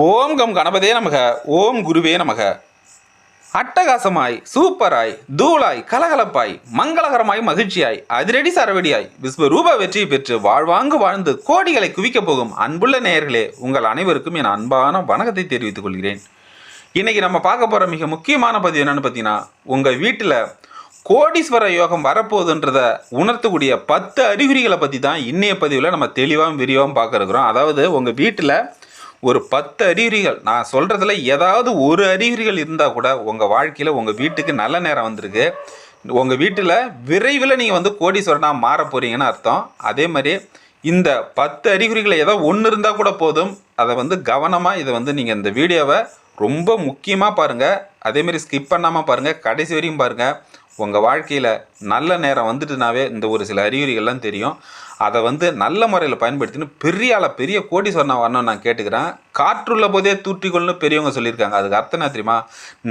ஓம் come கணபதே நமக ஓம் குருவே நமக. அட்டகாசமாய் சூப்பராய் தூளாய் கலகலப்பாய் மங்களகரமாய் மகிழ்ச்சியாய் அதிரடி சரவடியாய் விஸ்வரூப வெற்றியை பெற்று வாழ்வாங்கு வாழ்ந்து கோடிகளை குவிக்கப் போகும் அன்புள்ள நேயர்களே உங்கள் அனைவருக்கும் என் அன்பான வணக்கத்தை தெரிவித்துக் கொள்கிறேன். இன்றைக்கி நம்ம பார்க்க போகிற மிக முக்கியமான பதிவு என்னென்னு பார்த்தீங்கன்னா உங்கள் வீட்டில் கோடீஸ்வர யோகம் வரப்போகுதுன்றத உணர்த்தக்கூடிய பத்து அறிகுறிகளை பற்றி தான் இன்றைய பதிவில் நம்ம தெளிவாகவும் விரிவாகவும் பார்க்க இருக்கிறோம் அதாவது உங்கள் வீட்டில் ஒரு பத்து அறிகுறிகள். நான் சொல்கிறதுல ஏதாவது ஒரு அறிகுறிகள் இருந்தால் கூட உங்கள் வாழ்க்கையில் உங்கள் வீட்டுக்கு நல்ல நேரம் வந்திருக்கு. உங்கள் வீட்டில் விரைவில் நீங்கள் வந்து கோடீஸ்வரனாக மாற போகிறீங்கன்னு அர்த்தம். அதே மாதிரி இந்த பத்து அறிகுறிகளை ஏதோ ஒன்று இருந்தால் கூட போதும். அதை வந்து கவனமாக இதை வந்து நீங்கள் இந்த வீடியோவை ரொம்ப முக்கியமாக பாருங்கள் அதேமாரி ஸ்கிப் பண்ணாமல் பாருங்கள் கடைசி வரையும் பாருங்கள் உங்கள் வாழ்க்கையில் நல்ல நேரம் வந்துட்டுனாவே இந்த ஒரு சில அறிகுறிகள்லாம் தெரியும். அதை வந்து நல்ல முறையில் பயன்படுத்தின்னு பெரிய ஆளை பெரிய கோடீஸ்வரனா வரணும்னு நான் கேட்டுக்கிறேன். காற்றுள்ள போதே தூற்றிக்கொள்னு பெரியவங்க சொல்லியிருக்காங்க. அதுக்கு அர்த்தம் என்ன தெரியுமா?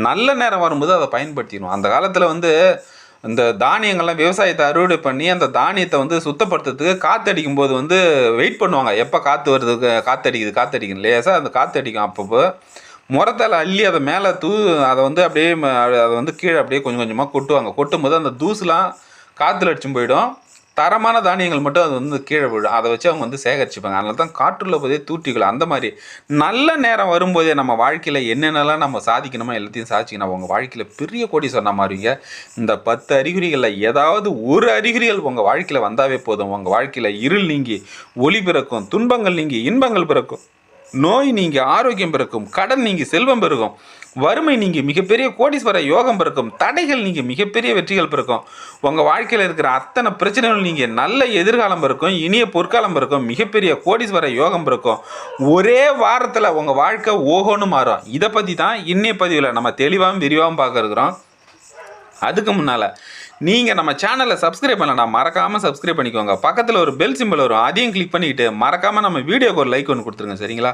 நல்ல நேரம் வரும்போது அதை பயன்படுத்திக்கணும் அந்த காலத்தில் வந்து இந்த தானியங்கள்லாம் விவசாயத்தை அறுவடை பண்ணி அந்த தானியத்தை வந்து சுத்தப்படுத்துறதுக்கு காற்றடிக்கும் போது வந்து வெயிட் பண்ணுவாங்க. எப்போ காற்று வருது? காற்றடிக்குது காற்றடிக்கும் லேசாக அந்த காற்றடிக்கும் அப்பப்போ. முரத்தால் அள்ளி அதை மேலே தூ அதை வந்து அப்படியே அதை வந்து கீழே அப்படியே கொஞ்சம் கொஞ்சமாக கொட்டுவாங்க. கொட்டும்போது அந்த தூசுலாம் காற்றுல அடிச்சும் போயிடும். தரமான தானியங்கள் மட்டும் அது வந்து கீழே விழும். அதை வச்சு அவங்க வந்து சேகரிச்சுப்பாங்க. அதனால தான் காற்றுள்ள போதே தூட்டிக்கலாம் அந்த மாதிரி நல்ல நேரம் வரும்போதே நம்ம வாழ்க்கையில் என்னென்னலாம் நம்ம சாதிக்கணுமோ எல்லாத்தையும் சாதிச்சிக்கணும். உங்கள் வாழ்க்கையில் பெரிய கோடி சொன்ன மாதிரிங்க. இந்த பத்து அறிகுறிகளில் ஏதாவது ஒரு அறிகுறிகள் உங்கள் வாழ்க்கையில் வந்தாவே போதும். உங்கள் வாழ்க்கையில் இருள் நீங்கி ஒளி பிறக்கும் துன்பங்கள் நீங்கி இன்பங்கள் பிறக்கும். நோய் நீங்கி ஆரோக்கியம் பிறக்கும் கடன் நீங்கி செல்வம் பெருகும் வறுமை நீங்கள் மிகப்பெரிய கோடீஸ்வர யோகம் பிறக்கும் தடைகள் நீங்கள் மிகப்பெரிய வெற்றிகள் பிறக்கும். உங்கள் வாழ்க்கையில் இருக்கிற அத்தனை பிரச்சனைகள் நீங்க நல்ல எதிர்காலம் பிறக்கும் இனிய பொற்காலம் பிறக்கும் மிகப்பெரிய கோடீஸ்வர யோகம் பிறக்கும். ஒரே வாரத்தில் உங்கள் வாழ்க்கை ஓஹோன்னு மாறும். இதை பற்றி தான் இன்னைய பதிவில் நம்ம தெளிவாகவும் விரிவாகவும் பார்க்க இருக்கிறோம். அதுக்கு முன்னால் நீங்கள் நம்ம சேனலை சப்ஸ்கிரைப் பண்ணலாம் மறக்காமல் சப்ஸ்கிரைப் பண்ணிக்கோங்க. பக்கத்தில் ஒரு பெல் சிம்பிள் வரும் அதையும் கிளிக் பண்ணிக்கிட்டு மறக்காமல் நம்ம வீடியோக்கு ஒரு லைக் ஒன்று கொடுத்துருங்க சரிங்களா?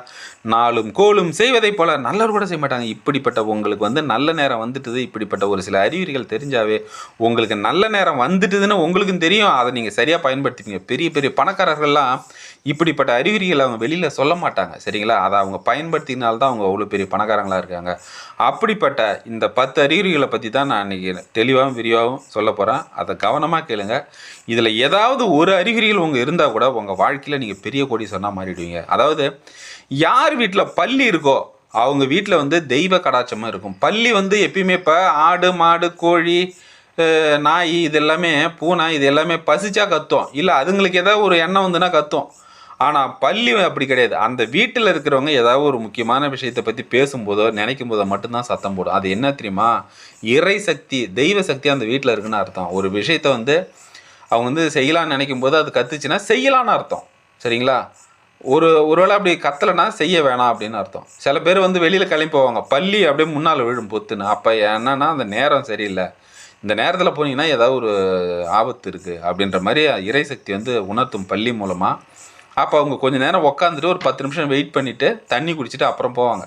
நாளும் கோலும் செய்வதைப் போல நல்லவர் கூட செய்ய மாட்டாங்க. இப்படிப்பட்ட உங்களுக்கு வந்து நல்ல நேரம் வந்துட்டுது. இப்படிப்பட்ட ஒரு சில அறிகுறிகள் தெரிஞ்சாவே உங்களுக்கு நல்ல நேரம் வந்துட்டுதுன்னு உங்களுக்கும் தெரியும். அதை நீங்கள் சரியாக பயன்படுத்திப்பீங்க. பெரிய பெரிய பணக்காரர்கள்லாம் இப்படிப்பட்ட அறிகுறிகளை அவங்க வெளியில் சொல்ல மாட்டாங்க சரிங்களா? அதை அவங்க பயன்படுத்தினால்தான் அவங்க அவ்வளோ பெரிய பணக்காரங்களாக இருக்காங்க. அப்படிப்பட்ட இந்த பத்து அறிகுறிகளை பற்றி தான் நான் இன்றைக்கி தெளிவாகவும் விரிவாகவும் சொல்ல போகிறேன் அதை கவனமாக கேளுங்க. இதில் ஏதாவது ஒரு அறிகுறிகள் உங்கள் இருந்தால் கூட உங்கள் வாழ்க்கையில் நீங்கள் பெரிய கோடி சொன்னால் மாறிடுவீங்க. அதாவது யார் வீட்டில் பள்ளி இருக்கோ அவங்க வீட்டில் வந்து தெய்வ கடாச்சமாக இருக்கும். பள்ளி வந்து எப்பயுமே இப்போ ஆடு மாடு கோழி நாய் இது எல்லாமே பூனை இது எல்லாமே பசிச்சா கத்தும். இல்லை அதுங்களுக்கு ஏதாவது ஒரு எண்ணம் வந்துன்னா கத்தும். ஆனால் பள்ளி அப்படி கிடையாது. அந்த வீட்டில் இருக்கிறவங்க ஏதாவது ஒரு முக்கியமான விஷயத்தை பற்றி பேசும்போதோ நினைக்கும் போதோ மட்டும்தான் சத்தம் போடும். அது என்ன தெரியுமா? இறை சக்தி தெய்வ சக்தி அந்த வீட்டில் இருக்குன்னு அர்த்தம். ஒரு விஷயத்தை வந்து அவங்க வந்து செய்யலாம்னு நினைக்கும் போது அது கத்துச்சுன்னா செய்யலான்னு அர்த்தம். சரிங்களா? ஒரு ஒருவேளை அப்படி கத்தலைன்னா செய்ய வேணாம் அப்படின்னு அர்த்தம். சில பேர் வந்து வெளியில் கிளம்பி போவாங்க. பள்ளி அப்படியே முன்னால் விழும் பொத்துன்னு. அப்போ என்னன்னா அந்த நேரம் சரியில்லை. இந்த நேரத்தில் போனீங்கன்னா ஏதாவது ஒரு ஆபத்து இருக்குது அப்படின்ற மாதிரி இறை சக்தி வந்து உணர்த்தும் பள்ளி மூலமாக அப்போ அவங்க கொஞ்ச நேரம் உக்காந்துட்டு ஒரு பத்து நிமிஷம் வெயிட் பண்ணிவிட்டு தண்ணி குடிச்சிட்டு அப்புறம் போவாங்க.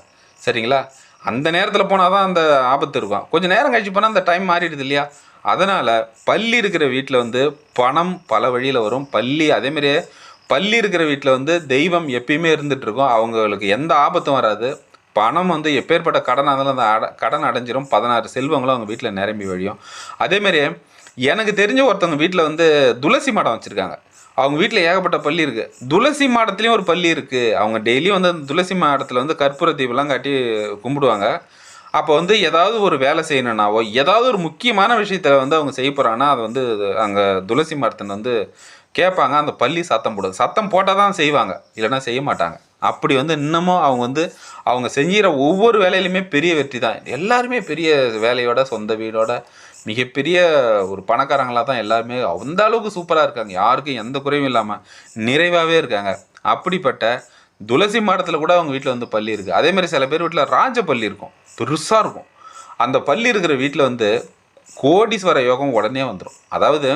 சரிங்களா? அந்த நேரத்தில் போனால் தான் அந்த ஆபத்து இருக்கும். கொஞ்சம் நேரம் கழிச்சு போனால் அந்த டைம் மாறிடுது இல்லையா? அதனால் பள்ளி இருக்கிற வீட்டில் வந்து பணம் பல வழியில் வரும். பள்ளி அதேமாரியே பள்ளி இருக்கிற வீட்டில் வந்து தெய்வம் எப்பயுமே இருந்துகிட்ருக்கும் அவங்களுக்கு எந்த ஆபத்தும் வராது. பணம் வந்து எப்பேற்பட்ட கடன் இருந்தாலும் அந்த அட கடன் அடைஞ்சிரும். பதினாறு செல்வங்களும் அவங்க வீட்டில் நிரம்பி வழியும். அதேமாரி எனக்கு தெரிஞ்ச ஒருத்தவங்க வீட்டில் வந்து துளசி மடம் வச்சுருக்காங்க. அவங்க வீட்டில் ஏகப்பட்ட பள்ளி இருக்குது துளசி மாடத்துலேயும் ஒரு பள்ளி இருக்குது அவங்க டெய்லியும் வந்து அந்த துளசி மாடத்தில் வந்து கற்பூர தீபம்லாம் காட்டி கும்பிடுவாங்க. அப்போ வந்து ஏதாவது ஒரு வேலை செய்யணுன்னாவோ ஏதாவது ஒரு முக்கியமான விஷயத்தில் வந்து அவங்க செய்ய போகிறாங்கன்னா அதை வந்து அங்கே துளசி மரத்தின் வந்து கேட்பாங்க. அந்த பள்ளி சத்தம் போடுது. சத்தம் போட்டால் தான் செய்வாங்க. இல்லைன்னா செய்ய மாட்டாங்க. அப்படி வந்து இன்னமும் அவங்க வந்து அவங்க செஞ்சுகிற ஒவ்வொரு வேலையிலுமே பெரிய வெற்றி தான். எல்லாருமே பெரிய வேலையோட சொந்த வீடோட மிகப்பெரிய ஒரு பணக்காரங்களாக தான் எல்லாருமே அந்த அளவுக்கு சூப்பராக இருக்காங்க. யாருக்கும் எந்த குறையும் இல்லாமல் நிறைவாகவே இருக்காங்க. அப்படிப்பட்ட துளசி மாடத்தில் கூட அவங்க வீட்டில் வந்து பள்ளி இருக்குது அதேமாதிரி சில பேர் வீட்டில் ராஜ பள்ளி இருக்கும். பெருசாக இருக்கும். அந்த பள்ளி இருக்கிற வீட்டில் வந்து கோடீஸ்வர யோகம் உடனே வந்துடும் அதாவது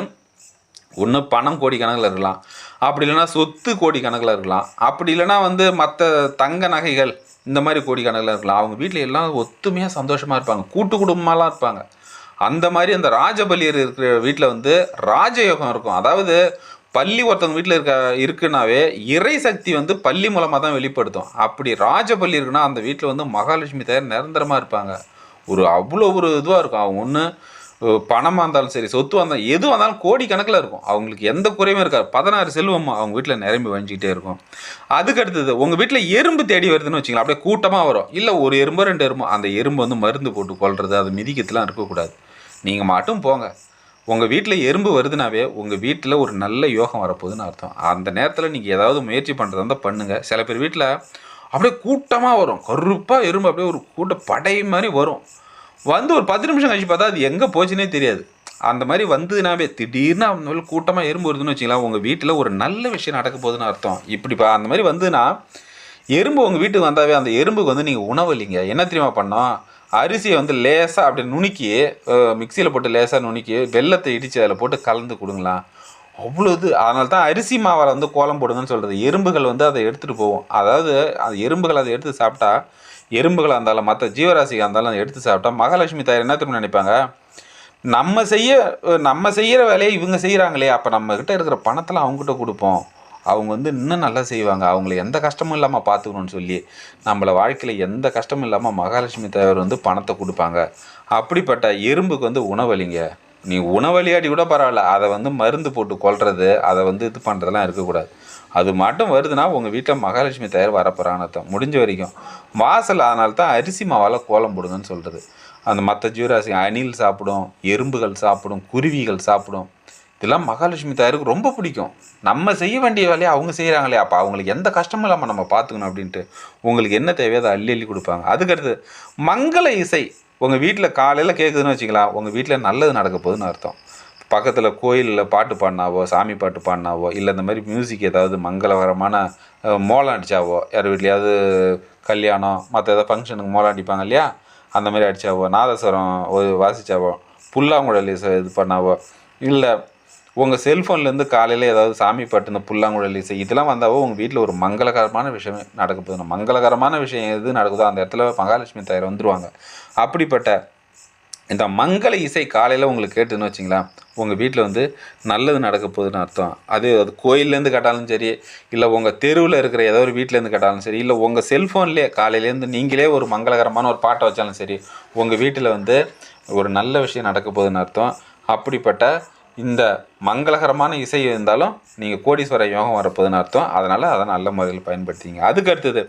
ஒன்று பணம் கோடி கணக்கில் இருக்கலாம். அப்படி இல்லைன்னா சொத்து கோடிக்கணக்கில் இருக்கலாம். அப்படி இல்லைன்னா வந்து மற்ற தங்க நகைகள் இந்த மாதிரி கோடிக்கணக்கில் இருக்கலாம். அவங்க வீட்டில் எல்லாம் ஒத்துமையாக சந்தோஷமாக இருப்பாங்க. கூட்டு குடும்பமாலாம் இருப்பாங்க. அந்த மாதிரி அந்த ராஜபலியர் இருக்கிற வீட்டில் வந்து ராஜயோகம் இருக்கும். அதாவது பள்ளி ஒருத்தவங்க வீட்டில் இருக்க இருக்குனாவே இறை சக்தி வந்து பள்ளி மூலமாக தான் வெளிப்படுத்தும். அப்படி ராஜபள்ளி இருக்குன்னா அந்த வீட்டில் வந்து மகாலட்சுமி தயார் நிரந்தரமாக இருப்பாங்க. ஒரு அவ்வளோ ஒரு இதுவாக இருக்கும். அவங்க ஒன்று பணமாக இருந்தாலும் சரி சொத்து வந்தாலும் எது வந்தாலும் கோடிக்கணக்கில் இருக்கும். அவங்களுக்கு எந்த குறையும் இருக்காது. பதினாறு செல்வம் அவங்க வீட்டில் நிரம்பி வஞ்சிக்கிட்டே இருக்கும். அதுக்கு அடுத்தது உங்கள் வீட்டில் எறும்பு தேடி வருதுன்னு வச்சுங்களேன் அப்படியே கூட்டமாக வரும். இல்லை ஒரு எறும்போ ரெண்டு எறும்போ அந்த எறும்பு வந்து மருந்து போட்டு கொள்வது அது மிதிக்கத்துலாம் இருக்கக்கூடாது. நீங்கள் மட்டும் போங்க. உங்கள் வீட்டில் எறும்பு வருதுனாவே உங்கள் வீட்டில் ஒரு நல்ல யோகம் வரப்போகுதுன்னு அர்த்தம். அந்த நேரத்தில் நீங்கள் ஏதாவது முயற்சி பண்ணுறதா இருந்தால் பண்ணுங்கள் சில பேர் வீட்டில் அப்படியே கூட்டமாக வரும். கருப்பாக எறும்பு அப்படியே ஒரு கூட்ட படை மாதிரி வரும். வந்து ஒரு பத்து நிமிஷம் கழிச்சு பார்த்தா அது எங்கே போச்சுன்னே தெரியாது. அந்த மாதிரி வந்ததுனாவே திடீர்னு அந்த கூட்டமாக எறும்பு வருதுன்னு வச்சுக்கலாம் உங்கள் வீட்டில் ஒரு நல்ல விஷயம் நடக்க போகுதுன்னு அர்த்தம். இப்படிப்பா அந்த மாதிரி வந்ததுன்னா எறும்பு உங்கள் வீட்டுக்கு வந்தாவே அந்த எறும்புக்கு வந்து நீங்கள் உணவு இல்லைங்க. என்ன தெரியுமா பண்ணோம்? அரிசியை வந்து லேசாக அப்படி நுணுக்கி மிக்சியில் போட்டு லேசாக நுணுக்கி வெள்ளத்தை இடித்து அதில் போட்டு கலந்து கொடுங்களாம். அவ்வளோ இது. அதனால தான் அரிசி மாவில் வந்து கோலம் போடுங்கன்னு சொல்கிறது எறும்புகள் வந்து அதை எடுத்துகிட்டு போகும் அதாவது அது எறும்புகள் அதை எடுத்து சாப்பிட்டா எறும்புகளாக இருந்தாலும் மற்ற ஜீவராசியாக இருந்தாலும் அதை எடுத்து சாப்பிட்டா மகாலட்சுமி தாயார் என்ன திரும்ப நினைப்பாங்க? நம்ம செய்ய நம்ம செய்கிற வேலையை இவங்க செய்கிறாங்களே அப்போ நம்மக்கிட்ட இருக்கிற பணத்தில் அவங்ககிட்ட கொடுப்போம். அவங்க வந்து இன்னும் நல்லா செய்வாங்க. அவங்கள எந்த கஷ்டமும் இல்லாமல் பார்த்துக்கணும்னு சொல்லி நம்மளை வாழ்க்கையில் எந்த கஷ்டமும் இல்லாமல் மகாலட்சுமி தேவர் வந்து பணத்தை கொடுப்பாங்க. அப்படிப்பட்ட எறும்புக்கு வந்து உணவளிங்க. நீ உணவழியாட்டி கூட பரவாயில்ல. அதை வந்து மருந்து போட்டு கொல்றது அதை வந்து இது பண்ணுறதெல்லாம் இருக்கக்கூடாது. அது மட்டும் வருதுன்னா உங்கள் வீட்டில் மகாலட்சுமி தயார் வரப்போகிறான்னு அர்த்தம். முடிஞ்ச வரைக்கும். வாசல் அதனால தான் அரிசி மாவால் கோலம் போடுங்கன்னு சொல்கிறது அந்த மற்ற ஜீவராசி அணில் சாப்பிடும் எறும்புகள் சாப்பிடும் குருவிகள் சாப்பிடும். இதெல்லாம் மகாலட்சுமி தாயாருக்கு ரொம்ப பிடிக்கும். நம்ம செய்ய வேண்டிய வேலையை அவங்க செய்கிறாங்களே அப்போ அவங்களுக்கு எந்த கஷ்டமும் இல்லாமல் நம்ம பார்த்துக்கணும் அப்படின்ட்டு. உங்களுக்கு என்ன தேவையோ அதை அள்ளி அள்ளி கொடுப்பாங்க. அதுக்கடுத்து மங்கள இசை. உங்கள் வீட்டில் காலையில் கேட்குதுன்னு வச்சுக்கலாம் உங்கள் வீட்டில் நல்லது நடக்க போகுதுன்னு அர்த்தம். பக்கத்தில் கோயிலில் பாட்டு பாடினாவோ சாமி பாட்டு பாடினாவோ இல்லை இந்த மாதிரி மியூசிக் ஏதாவது மங்களகரமான மோளம் அடித்தாவோ யார் வீட்லையாவது கல்யாணம் மற்ற ஏதாவது ஃபங்க்ஷனுக்கு மோளம் அடிப்பாங்க இல்லையா? அந்த மாதிரி அடித்தாவோ நாதஸ்வரம் ஒரு வாசித்தாவோ புல்லாங்குழல் இது பண்ணாவோ இல்லை உங்கள் செல்ஃபோன்லேருந்து காலையில் ஏதாவது சாமி பாட்டு இந்த புல்லாங்குழல் இசை இதெல்லாம் வந்தாவோ உங்கள் வீட்டில் ஒரு மங்களகரமான விஷயமே நடக்க போதுனா மங்களகரமான விஷயம் எது நடக்குதோ அந்த இடத்துல மகாலட்சுமி தாயார் வந்துடுவாங்க அப்படிப்பட்ட இந்த மங்கள இசை காலையில் உங்களுக்கு கேட்டுன்னு வச்சிங்களேன் உங்கள் வீட்டில் வந்து நல்லது நடக்க போகுதுன்னு அர்த்தம். அது அது கோயில்லேருந்து கேட்டாலும் சரி இல்லை உங்கள் தெருவில் இருக்கிற ஏதோ ஒரு வீட்டிலேருந்து கேட்டாலும் சரி இல்லை உங்கள் செல்ஃபோன்லேயே காலையிலேருந்து நீங்களே ஒரு மங்களகரமான ஒரு பாட்டை வச்சாலும் சரி உங்கள் வீட்டில் வந்து ஒரு நல்ல விஷயம் நடக்க போகுதுன்னு அர்த்தம். அப்படிப்பட்ட இந்த மங்களகரமான இசை இருந்தாலும் நீங்கள் கோடீஸ்வர யோகம் வரப்போதுன்னு அர்த்தம். அதனால் அதை நல்ல முறையில் பயன்படுத்திங்க. அதுக்கு அடுத்தது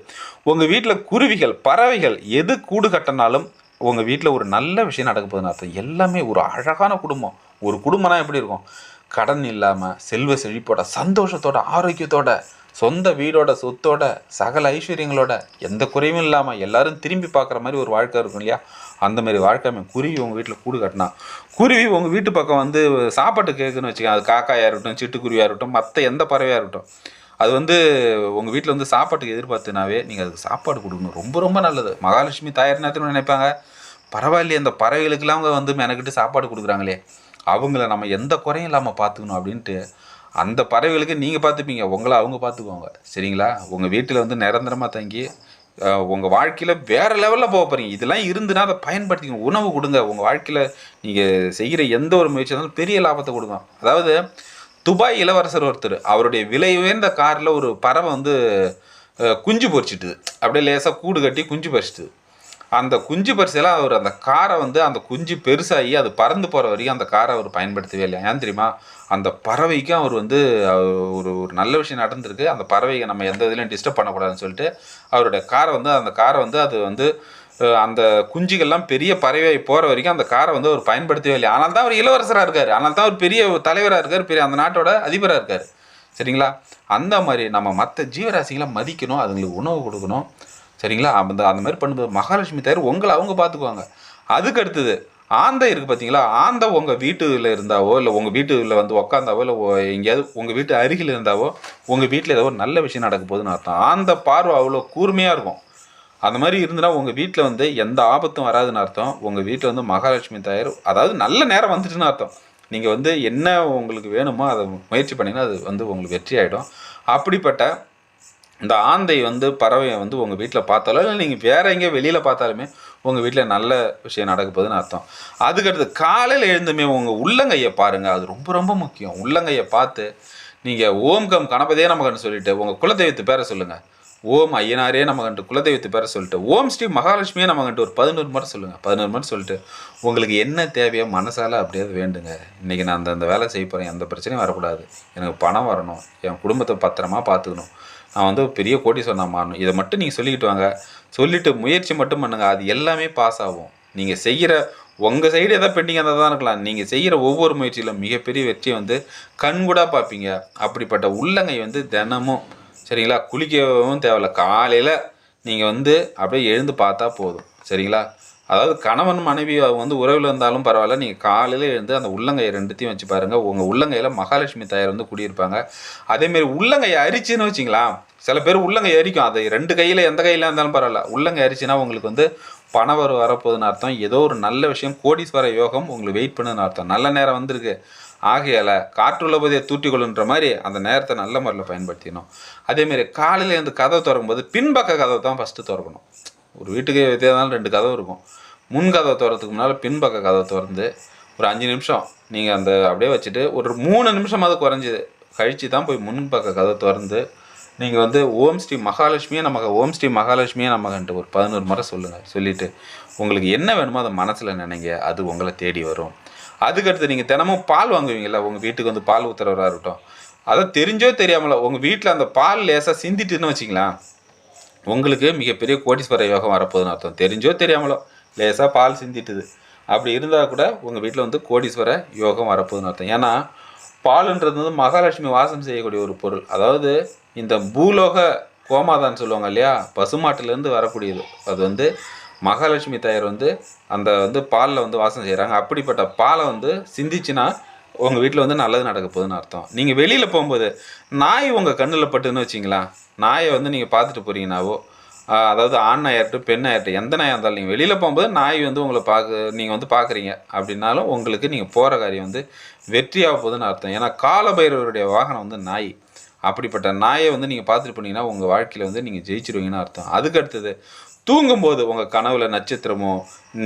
உங்கள் வீட்டில் குருவிகள் பறவைகள் எது கூடு கட்டினாலும் உங்கள் வீட்டில் ஒரு நல்ல விஷயம் நடக்க போகுதுன்னு அர்த்தம். எல்லாமே ஒரு அழகான குடும்பம். ஒரு குடும்பம்னா எப்படி இருக்கும்? கடன் இல்லாமல் செல்வ செழிப்போட சந்தோஷத்தோட ஆரோக்கியத்தோட சொந்த வீடோட சொத்தோட சகல ஐஸ்வர்யங்களோட எந்த குறையும் இல்லாமல் எல்லாரும் திரும்பி பார்க்குற மாதிரி ஒரு வாழ்க்கை இருக்கும் இல்லையா? அந்த மாதிரி வாழ்க்கை குருவி உங்கள் வீட்டில் கூடு கட்டினா குருவி உங்கள் வீட்டு பக்கம் வந்து சாப்பாட்டு கேட்குன்னு வச்சுக்கோங்க. அது காக்காயாக இருக்கட்டும் சிட்டுக்குருவியாக இருக்கட்டும் மற்ற எந்த பறவையாக இருக்கட்டும். அது வந்து உங்கள் வீட்டில் வந்து சாப்பாட்டுக்கு எதிர்பார்த்துனாவே நீங்கள் அதுக்கு சாப்பாடு கொடுக்கணும். ரொம்ப ரொம்ப நல்லது. மகாலட்சுமி தாயார் நேரத்தில் நினைப்பாங்க? பரவாயில்லையே அந்த பறவைகளுக்கெல்லாம் அவங்க வந்து மெனக்கிட்டு சாப்பாடு கொடுக்குறாங்களே. அவங்கள நம்ம எந்த குறையும் இல்லாமல் பார்த்துக்கணும் அப்படின்ட்டு அந்த பறவைகளுக்கு நீங்கள் பார்த்துப்பீங்க உங்களை அவங்க பார்த்துக்குவாங்க சரிங்களா? உங்கள் வீட்டில் வந்து நிரந்தரமாக தங்கி உங்கள் வாழ்க்கையில் வேறு லெவலில் போக போகிறீங்க இதெல்லாம் இருந்துன்னா அதை பயன்படுத்திங்க உணவு கொடுங்க. உங்கள் வாழ்க்கையில் நீங்கள் செய்கிற எந்த ஒரு முயற்சி இருந்தாலும் பெரிய லாபத்தை கொடுங்க. அதாவது துபாய் இளவரசர் ஒருத்தர் அவருடைய விலை உயர்ந்த காரில் ஒரு பறவை வந்து குஞ்சு பொறிச்சிட்டுது அப்படியே லேசாக கூடு கட்டி குஞ்சு பறிச்சிட்டுது. அந்த குஞ்சு பரிசெல்லாம் அவர் அந்த காரை வந்து அந்த குஞ்சு பெருசாகி அது பறந்து போகிற வரைக்கும் அந்த காரை அவர் பயன்படுத்தவே இல்லை ஏன் தெரியுமா? அந்த பறவைக்கும் அவர் வந்து ஒரு ஒரு நல்ல விஷயம் நடந்திருக்கு. அந்த பறவையை நம்ம எந்த இதுலையும் டிஸ்டர்ப் பண்ணக்கூடாதுன்னு சொல்லிட்டு அவருடைய காரை வந்து அந்த காரை வந்து அது வந்து அந்த குஞ்சுகள்லாம் பெரிய பறவை போகிற வரைக்கும் அந்த காரை வந்து அவர் பயன்படுத்தவே இல்லை ஆனால் தான் அவர் இளவரசராக இருக்கார். ஆனால் தான் அவர் பெரிய தலைவராக இருக்கார். பெரிய அந்த நாட்டோட அதிபராக இருக்கார். சரிங்களா? அந்த மாதிரி நம்ம மற்ற ஜீவராசிகளை மதிக்கணும். அதுங்களுக்கு உணவு கொடுக்கணும். சரிங்களா? அந்த அந்த மாதிரி பண்ணும்போது மகாலட்சுமி தயார் உங்களை அவங்க பார்த்துக்குவாங்க. அதுக்கு அடுத்தது ஆந்தை இருக்குது பார்த்தீங்களா? ஆந்தை உங்கள் வீட்டில் இருந்தாவோ இல்லை உங்கள் வீட்டில் வந்து உக்காந்தாவோ இல்லை எங்கேயாவது உங்கள் வீட்டு அருகில் இருந்தாவோ உங்கள் வீட்டில் ஏதோ ஒரு நல்ல விஷயம் நடக்க போகுதுன்னு அர்த்தம். ஆந்த பார்வை அவ்வளோ கூர்மையாக இருக்கும். அந்த மாதிரி இருந்துன்னா உங்கள் வீட்டில் வந்து எந்த ஆபத்தும் வராதுன்னு அர்த்தம். உங்கள் வீட்டில் வந்து மகாலட்சுமி தாயார் அதாவது நல்ல நேரம் வந்துட்டுன்னு அர்த்தம். நீங்கள் வந்து என்ன உங்களுக்கு வேணுமோ அதை முயற்சி பண்ணிங்கன்னா அது வந்து உங்களுக்கு வெற்றி ஆகிடும் அப்படிப்பட்ட இந்த ஆந்தை வந்து பறவையை வந்து உங்கள் வீட்டில் பார்த்தாலோ இல்லை நீங்கள் வேற எங்கேயோ வெளியில் பார்த்தாலுமே உங்கள் வீட்டில் நல்ல விஷயம் நடக்க போகுதுன்னு அர்த்தம். அதுக்கடுத்து காலையில் எழுந்துமே உங்கள் உள்ளங்கையை பாருங்கள் அது ரொம்ப ரொம்ப முக்கியம். உள்ளங்கையை பார்த்து நீங்கள் ஓம் கம் கணபதியே நமகன்னு சொல்லிட்டு உங்கள் குலதெய்வத்து பேரை சொல்லுங்கள் ஓம் ஐயனாரே நமகன்ட்டு குலதெய்வத்து பேரை சொல்லிட்டு ஓம் ஸ்ரீ மகாலட்சுமியே நமகன்ட்டு ஒரு பதினோரு முறை சொல்லுங்கள் பதினோரு முறை சொல்லிட்டு உங்களுக்கு என்ன தேவையோ மனசால் அப்படியே வேண்டுங்க. இன்றைக்கி நான் அந்த அந்த வேலை செய்ய போகிறேன் எந்த பிரச்சனையும் வரக்கூடாது. எனக்கு பணம் வரணும். என் குடும்பத்தை பத்திரமா பார்த்துக்கணும். நான் வந்து பெரிய கோடீஸ்வரன் மாறணும். இதை மட்டும் நீங்கள் சொல்லிக்கிட்டு வாங்க. சொல்லிவிட்டு முயற்சி மட்டும் பண்ணுங்கள் அது எல்லாமே பாஸ் ஆகும். நீங்கள் செய்கிற உங்கள் சைடு எதாவது பெண்டிங் இருந்தால் தான் இருக்கலாம். நீங்கள் செய்கிற ஒவ்வொரு முயற்சியிலும் மிகப்பெரிய வெற்றியை வந்து கண்கூடாக பார்ப்பீங்க. அப்படிப்பட்ட உள்ளங்கை வந்து தினமும் சரிங்களா? குளிக்கவும் தேவையில்ல. காலையில் நீங்கள் வந்து அப்படியே எழுந்து பார்த்தா போதும். சரிங்களா? அதாவது கணவன் மனைவி வந்து உறவில் இருந்தாலும் பரவாயில்ல. நீங்கள் காலையில் எழுந்து அந்த உள்ளங்கையை ரெண்டுத்தையும் வச்சு பாருங்கள் உங்கள் உள்ளங்கையில் மகாலட்சுமி தாயார் வந்து குடியிருப்பாங்க. அதேமாரி உள்ளங்கையை அரிச்சுன்னு வச்சிங்களா சில பேர் உள்ளங்கை அரிக்கும். அது ரெண்டு கையில் எந்த கையில் இருந்தாலும் பரவாயில்ல. உள்ளங்கை அரிச்சுன்னா உங்களுக்கு வந்து பணவர் வரப்போகுதுன்னு அர்த்தம். ஏதோ ஒரு நல்ல விஷயம் கோடீஸ்வர யோகம் உங்களுக்கு வெயிட் பண்ணுன்னு அர்த்தம். நல்ல நேரம் வந்திருக்கு. ஆகையால் காற்றுள்ளபதியை தூட்டிக்கொள்ளுன்ற மாதிரி அந்த நேரத்தை நல்ல முறையில் பயன்படுத்தினோம் அதேமாரி காலையில் இருந்து கதவை திறக்கும்போது பின்பக்க கதவை தான் ஃபஸ்ட்டு திறக்கணும். ஒரு வீட்டுக்கு எதாலும் ரெண்டு கதவு இருக்கும். முன் கதவை திறத்துக்கு முன்னால் பின்பக்க கதவை திறந்து ஒரு அஞ்சு நிமிஷம் நீங்கள் அந்த அப்படியே வச்சுட்டு ஒரு மூணு நிமிஷமாவது குறைஞ்சிது. கழித்து தான் போய் முன்பக்க கதவை திறந்து நீங்கள் வந்து ஓம் ஸ்ரீ மகாலட்சுமியை நமக்கு ஓம் ஸ்ரீ மகாலட்சுமியே நமக்குன்ட்டு ஒரு பதினோரு முறை சொல்லுங்கள் சொல்லிவிட்டு உங்களுக்கு என்ன வேணுமோ அதை மனசில் நினைங்க அது உங்களை தேடி வரும். அதுக்கடுத்து நீங்கள் தினமும் பால் வாங்குவீங்கள்ல உங்கள் வீட்டுக்கு வந்து பால் ஊத்துறவராக இருக்கட்டும். அதை தெரிஞ்சோ தெரியாமல உங்கள் வீட்டில் அந்த பால் லேசாக சிந்திட்டுன்னு வச்சிங்களேன் உங்களுக்கு மிகப்பெரிய கோடீஸ்வர யோகம் வரப்போகுதுன்னு அர்த்தம். தெரிஞ்சோ தெரியாமலோ லேசாக பால் சிந்திட்டுது. அப்படி இருந்தால் கூட உங்கள் வீட்டில் வந்து கோடீஸ்வர யோகம் வரப்போகுதுன்னு அர்த்தம். ஏன்னா பாலுன்றது வந்து மகாலட்சுமி வாசம் செய்யக்கூடிய ஒரு பொருள். அதாவது இந்த பூலோக கோமாதான்னு சொல்லுவாங்க இல்லையா? பசுமாட்டிலேருந்து வரக்கூடியது. அது வந்து மகாலட்சுமி தாயார் வந்து அந்த வந்து பாலில் வந்து வாசம் செய்கிறாங்க அப்படிப்பட்ட பாலை வந்து சிந்திச்சுன்னா உங்கள் வீட்டில் வந்து நல்லது நடக்க போகுதுன்னு அர்த்தம். நீங்கள் வெளியில் போகும்போது நாய் உங்கள் கண்ணில் பட்டுன்னு வச்சிங்களா நாயை வந்து நீங்கள் பார்த்துட்டு போகிறீங்கனாவோ அதாவது ஆண் நாயாகட்டும் பெண் நாயாகட்டும் எந்த நாயாக இருந்தாலும் நீங்கள் வெளியில் போகும்போது நாய் வந்து உங்களை பார்க்க நீங்கள் வந்து பார்க்குறீங்க. அப்படின்னாலும் உங்களுக்கு நீங்கள் போகிற காரியம் வந்து வெற்றியாக போகுதுன்னு அர்த்தம். ஏன்னா காலபைரவருடைய வாகனம் வந்து நாய். அப்படிப்பட்ட நாயை வந்து நீங்கள் பார்த்துட்டு போனீங்கன்னா உங்கள் வாழ்க்கையில் வந்து நீங்கள் ஜெயிச்சிருவீங்கன்னு அர்த்தம். அதுக்கு அடுத்தது தூங்கும்போது உங்கள் கனவுல நட்சத்திரமோ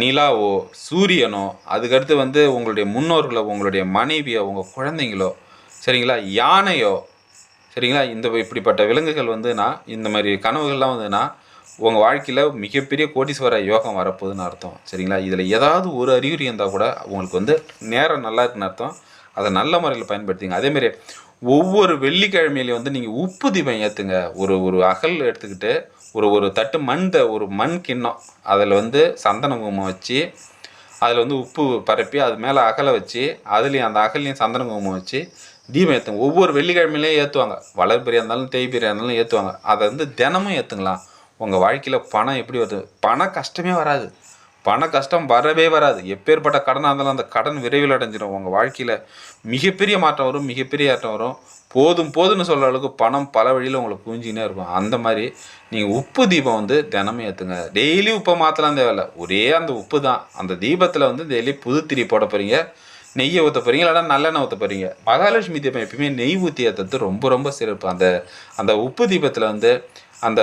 நிலாவோ சூரியனோ அதுக்கடுத்து வந்து உங்களுடைய முன்னோர்களோ உங்களுடைய மனைவியோ உங்கள் குழந்தைங்களோ சரிங்களா? யானையோ சரிங்களா? இந்த இப்படிப்பட்ட விலங்குகள் வந்துன்னா இந்த மாதிரி கனவுகள்லாம் வந்துன்னா உங்கள் வாழ்க்கையில் மிகப்பெரிய கோடீஸ்வர யோகம் வரப்போகுதுன்னு அர்த்தம் சரிங்களா? இதில் ஏதாவது ஒரு அறிகுறி இருந்தால் கூட உங்களுக்கு வந்து நேரம் நல்லா இருக்குன்னு அர்த்தம். அதை நல்ல முறையில் பயன்படுத்திங்க. அதேமாரி ஒவ்வொரு வெள்ளிக்கிழமையிலையும் வந்து நீங்கள் உப்பு தீபம் ஏற்றுங்க ஒரு ஒரு அகல் எடுத்துக்கிட்டு ஒரு ஒரு தட்டு மண் த- ஒரு மண் கிண்ணம். அதில் வந்து சந்தன குங்குமம் வச்சு அதில் வந்து உப்பு பரப்பி அது மேலே அகலை வச்சு அதுலேயும் அந்த அகலையும் சந்தன குங்குமம் வச்சு தீபம் ஏற்றுங்க ஒவ்வொரு வெள்ளிக்கிழமையிலையும் ஏற்றுவாங்க வளர்பிரியாக இருந்தாலும் தேய்பிரியாக இருந்தாலும் ஏற்றுவாங்க அதை வந்து தினமும் ஏற்றுங்களாம் உங்கள் வாழ்க்கையில் பணம் எப்படி வருது? பண கஷ்டமே வராது. பண கஷ்டம் வரவே வராது. எப்பேற்பட்ட கடனாக இருந்தாலும் அந்த கடன் விரைவில் அடைஞ்சிடும் உங்கள் வாழ்க்கையில் மிகப்பெரிய மாற்றம் வரும் மிகப்பெரிய ஏற்றம் வரும். போதும் போதும்னு சொல்கிற அளவுக்கு பணம் பல வழியில் உங்களுக்கு குவிஞ்சினே இருக்கும். அந்த மாதிரி நீங்கள் உப்பு தீபம் வந்து தினமும் ஏற்றுங்க டெய்லி உப்பை மாற்றலாம் தேவையில்ல. ஒரே அந்த உப்பு தான். அந்த தீபத்தில் வந்து டெய்லி புது திரி போட போகிறீங்க நெய்யை ஊற்ற போகிறீங்க இல்லைனா நல்லெண்ணெய் ஊற்ற போகிறீங்க மகாலட்சுமி தீபம் எப்பயுமே நெய் ஊற்றி ஏற்றுறது ரொம்ப ரொம்ப சிறப்பு. அந்த அந்த உப்பு தீபத்தில் வந்து அந்த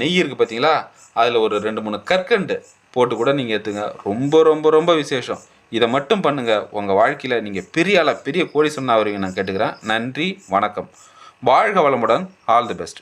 நெய் இருக்குது பார்த்தீங்களா அதில் ஒரு ரெண்டு மூணு கற்கண்டு போட்டு கூட நீங்கள் ஏற்றுங்க ரொம்ப ரொம்ப ரொம்ப விசேஷம். இதை மட்டும் பண்ணுங்கள் உங்கள் வாழ்க்கையில் நீங்கள் பெரிய ஆளாக பெரிய கோடீஸ்வரன் வருவீங்க நான் கேட்டுக்கிறேன். நன்றி வணக்கம். வாழ்க வளமுடன். All the best